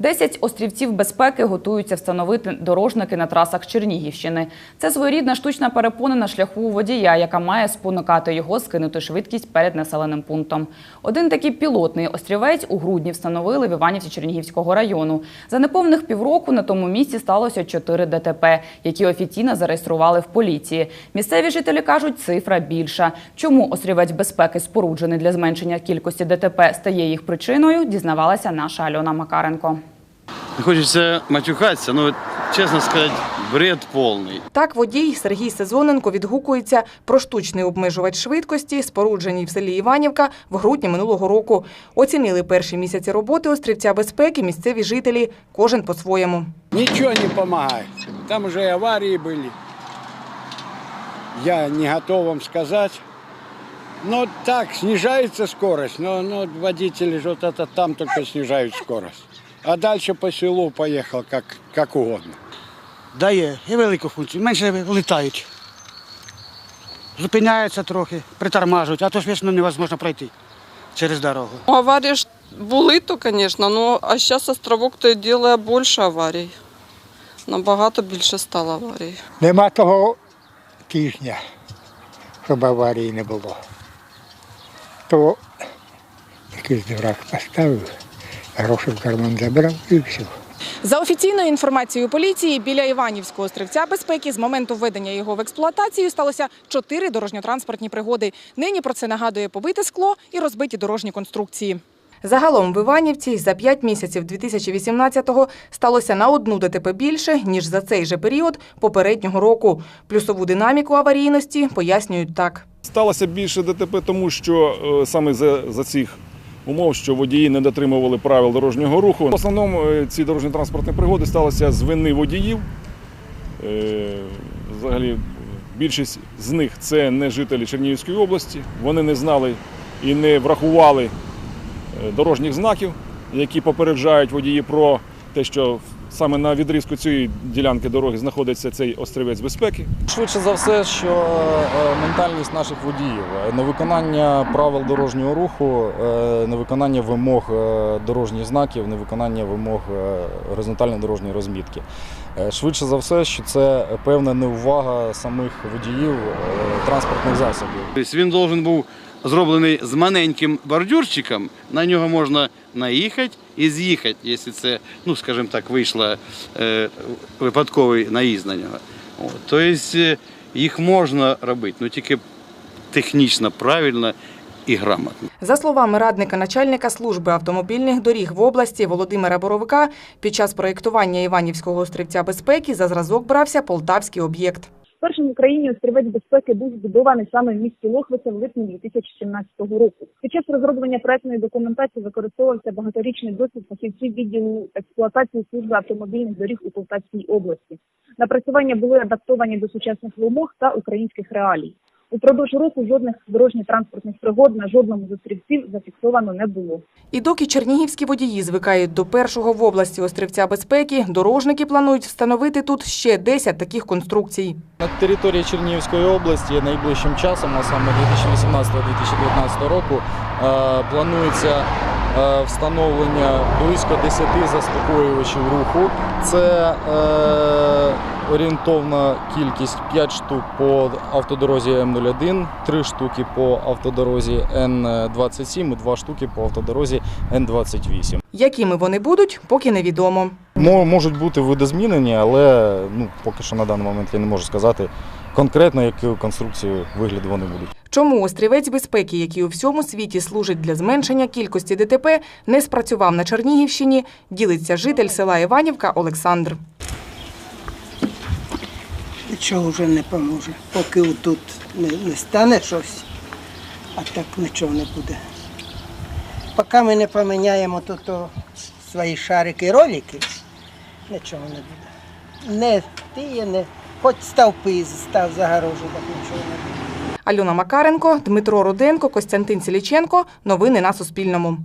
Десять острівців безпеки готуються встановити дорожники на трасах Чернігівщини. Це своєрідна штучна перепона на шляху водія, яка має спонукати його скинути швидкість перед населеним пунктом. Один такий пілотний острівець у грудні встановили в Іванівці Чернігівського району. За неповних півроку на тому місці сталося чотири ДТП, які офіційно зареєстрували в поліції. Місцеві жителі кажуть, цифра більша. Чому острівець безпеки споруджений для зменшення кількості ДТП стає їх причиною, дізнавалася наша Альона Макаренко. Не хочеться матюкатися, ну чесно сказати, бред повний. Так водій Сергій Сезоненко відгукується про штучний обмежувач швидкості, споруджений в селі Іванівка в грудні минулого року. Оцінили перші місяці роботи острівця безпеки місцеві жителі, кожен по-своєму. Ничего не помогает. Там уже и аварии были. Я не готов вам сказать. Но так, снижается скорость, но, но водители вот это там только снижают скорость. А дальше по селу поехал как, как угодно. дає і велику функцію. Менше літають. Зупиняються трохи, притормажують, а то звісно невозможно пройти через дорогу. Ну, Аварии ж були то, конечно, но а зараз островок то делає більше аварій. Набагато більше стало аварій. Нема того тижня, щоб аварії не було. То якийсь дурак поставив, гроші в карман забрав і все. За офіційною інформацією поліції, біля Іванівського острівця безпеки з моменту введення його в експлуатацію сталося чотири дорожньо-транспортні пригоди. Нині про це нагадує побите скло і розбиті дорожні конструкції. Загалом в Іванівці за 5 місяців 2018-го сталося на одну ДТП більше, ніж за цей же період попереднього року. Плюсову динаміку аварійності пояснюють так. Сталося більше ДТП, тому що е, саме за, за цих умов, що водії не дотримували правил дорожнього руху. В основному е, ці дорожньо-транспортні пригоди сталися з вини водіїв. Е, Взагалі, більшість з них це не жителі Чернігівської області. Вони не знали і не врахували е, дорожніх знаків, які попереджають водії про те, що саме на відрізку цієї ділянки дороги знаходиться цей острівець безпеки. Швидше за все, що е, ментальність наших водіїв, е, невиконання правил дорожнього руху, е, невиконання вимог дорожніх знаків, невиконання вимог горизонтальної дорожньої розмітки. Швидше за все, що це певна неувага самих водіїв транспортних засобів. Тобто він був зроблений з маленьким бордюрчиком, на нього можна наїхати і з'їхати, якщо це, ну скажімо так, вийшло е, випадковий наїзд на нього. Тобто е, їх можна робити, ну тільки технічно правильно і грамотно. За словами радника начальника служби автомобільних доріг в області Володимира Боровика, під час проєктування Іванівського острівця безпеки за зразок брався полтавський об'єкт. Першим в Україні острівець безпеки був збудований саме в місті Лохвиця в липні 2017 року. Під час розроблення проектної документації використовувався багаторічний досвід фахівців відділу експлуатації служби автомобільних доріг у Полтавській області. Напрацювання були адаптовані до сучасних вимог та українських реалій. Упродовж року жодних дорожньо-транспортних пригод на жодному з острівців зафіксовано не було. І доки чернігівські водії звикають до першого в області острівця безпеки, дорожники планують встановити тут ще 10 таких конструкцій. На території Чернігівської області найближчим часом, а саме 2018-2019 року, е, планується встановлення близько 10 заспокоювачів руху. Це е, орієнтовна кількість 5 штук по автодорозі М01, 3 штуки по автодорозі Н27 і 2 штуки по автодорозі Н28. Якими вони будуть, поки невідомо. Мо- Можуть бути видозмінені, але ну, поки що на даний момент я не можу сказати конкретно, яку конструкцію вигляд вони будуть. Чому острівець безпеки, який у всьому світі служить для зменшення кількості ДТП, не спрацював на Чернігівщині, ділиться житель села Іванівка Олександр. Нічого вже не поможе. Поки тут не, не стане щось, а так нічого не буде. Поки ми не поміняємо тут свої шарики і ролики, нічого не буде. Не тіє, не хоч стовпи став загорожу, так нічого не буде. Альона Макаренко, Дмитро Руденко, Костянтин Селіченко. Новини на Суспільному.